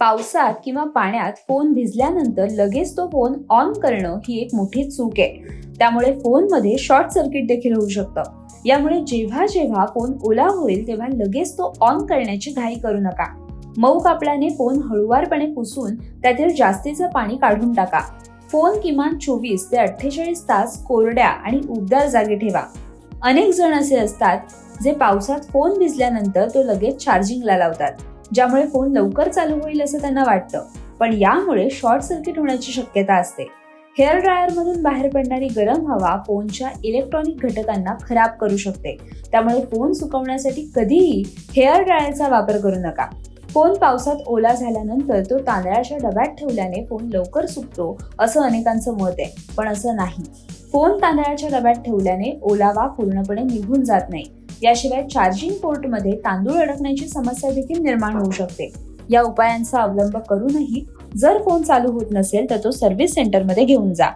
पावसात किंवा पाण्यात फोन भिजल्यानंतर लगेच तो फोन ऑन करणं ही एक मोठी चूक आहे. त्यामुळे फोनमध्ये शॉर्ट सर्किट देखील होऊ शकतं. यामुळे जेव्हा जेव्हा फोन ओला होईल तेव्हा लगेच तो ऑन करण्याची घाई करू नका. मऊ कापडाने फोन हळुवारपणे पुसून त्यातील जास्तीचं पाणी काढून टाका. फोन किमान चोवीस ते अठ्ठेचाळीस तास कोरड्या आणि उबदार जागी ठेवा. अनेक जण असे असतात जे पावसात फोन भिजल्यानंतर तो लगेच चार्जिंगला लावतात. ज्यामुळे फोन लवकर चालू होईल असं त्यांना वाटतं. पण यामुळे शॉर्ट सर्किट होण्याची शक्यता असते. हेअर ड्रायर मधून बाहेर पडणारी गरम हवा फोनच्या इलेक्ट्रॉनिक घटकांना खराब करू शकते. त्यामुळे फोन सुकवण्यासाठी कधीही हेअर ड्रायरचा वापर करू नका. फोन पावसात ओला झाल्यानंतर तो तांदळाच्या डब्यात ठेवल्याने फोन लवकर सुकतो असं अनेकांचं मत आहे. पण असं नाही. फोन तांदळाच्या डब्यात ठेवल्याने ओलावा पूर्णपणे निघून जात नाही. याशिवाय चार्जिंग पोर्टमध्ये तांदूळ अडकण्याची समस्या देखील निर्माण होऊ शकते. या उपायांचा अवलंब करूनही जर फोन चालू होत नसेल तर तो सर्व्हिस सेंटरमध्ये घेऊन जा.